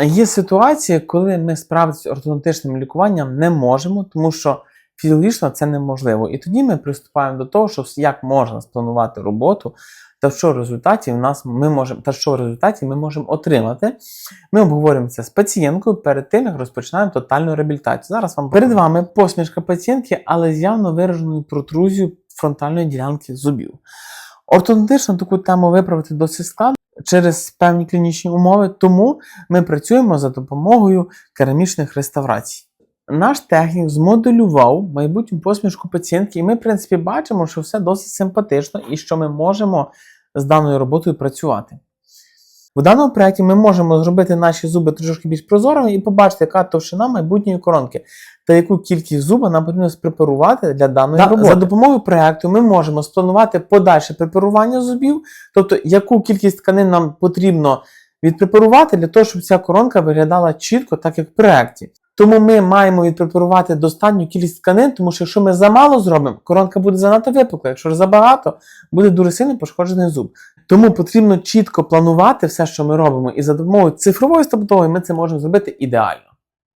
Є ситуації, коли ми справитися з ортодонтичним лікуванням не можемо, тому що фізіологічно це неможливо. І тоді ми приступаємо до того, що як можна спланувати роботу, та що в результаті в нас ми можемо, та що в результаті ми можемо отримати. Ми обговорюємо це з пацієнткою перед тим, як розпочинаємо тотальну реабілітацію. Зараз вам перед вами посмішка пацієнтки, але з явно вираженою протрузією фронтальної ділянки зубів. Ортодонтично таку тему виправити досить складно через певні клінічні умови, тому ми працюємо за допомогою керамічних реставрацій. Наш технік змоделював майбутню посмішку пацієнтки, і ми, в принципі, бачимо, що все досить симпатично і що ми можемо з даною роботою працювати. В даному проєкті ми можемо зробити наші зуби трошки більш прозорими і побачити, яка товщина майбутньої коронки та яку кількість зуба нам потрібно спрепарувати для даної Да, роботи. За допомогою проєкту ми можемо спланувати подальше препарування зубів, тобто яку кількість тканин нам потрібно відпрепарувати для того, щоб ця коронка виглядала чітко, так як в проєкті. Тому ми маємо відпрепарувати достатню кількість тканин, тому що якщо ми замало зробимо, коронка буде занадто випукла. Якщо забагато, буде дуже сильно пошкоджений зуб. Тому потрібно чітко планувати все, що ми робимо, і за допомогою цифрової стоматології ми це можемо зробити ідеально.